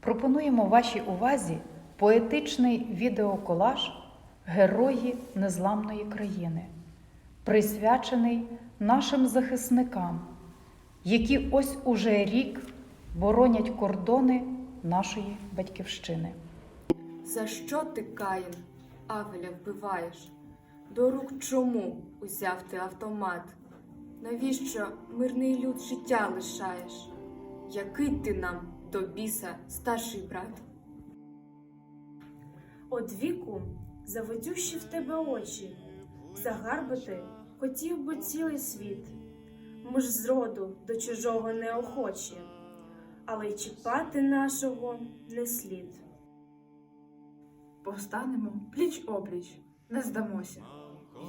Пропонуємо вашій увазі поетичний відеоколаж Герої Незламної країни, присвячений нашим захисникам, які ось уже рік боронять кордони нашої батьківщини. За що ти, Каїн, Авеля вбиваєш? До рук чому узяв ти автомат? Навіщо мирний люд життя лишаєш? Який ти нам до біса старший брат? Од віку заводющі в тебе очі, загарбати хотів би цілий світ. Ми ж зроду до чужого неохочі, але й чіпати нашого не слід. Повстанемо пліч опліч, не здамося.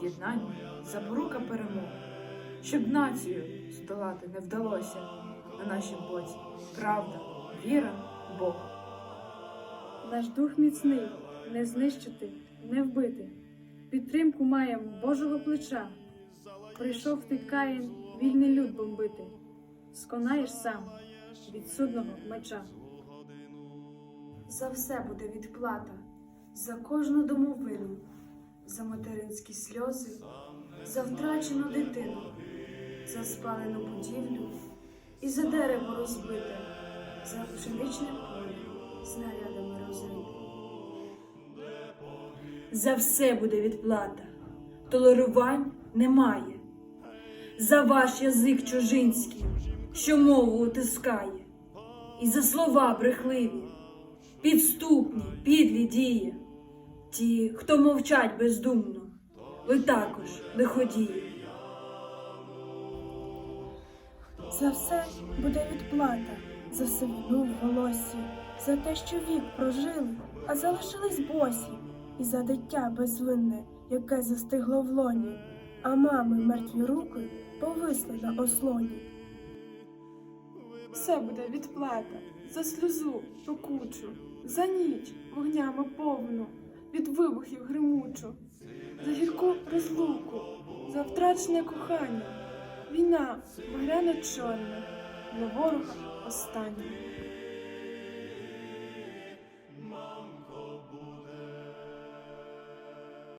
Єднання запорука перемоги, щоб націю здолати не вдалося. На нашім боці правда, віра, Бог. Наш дух міцний, не знищити, не вбити. Підтримку маєм Божого плеча. Прийшов ти Каїн вільний люд бомбити. Сконаєш сам від судного меча. За все буде відплата, за кожну домовину, за материнські сльози, за втрачену дитину, за спалену будівлю і за дерево розбите, за пшеничне поле снарядами розрите. За все буде відплата, толерувань немає. За ваш язик чужинський, що мову утискає, і за слова брехливі, підступні, підлі дії. Ті, хто мовчать бездумно, ви також лиходії. За все буде відплата, за сивину в волосі, за те, що вік прожили, а залишились босі, і за дитя безвинне, яке застигло в лоні, а мами мертві руки повисли на ослоні. Все буде відплата за сльозу пекучу, за ніч вогнями повну, від вибухів гримучу, за гірку розлуку, за втрачене кохання. Війна багряно чорна, для ворога остання.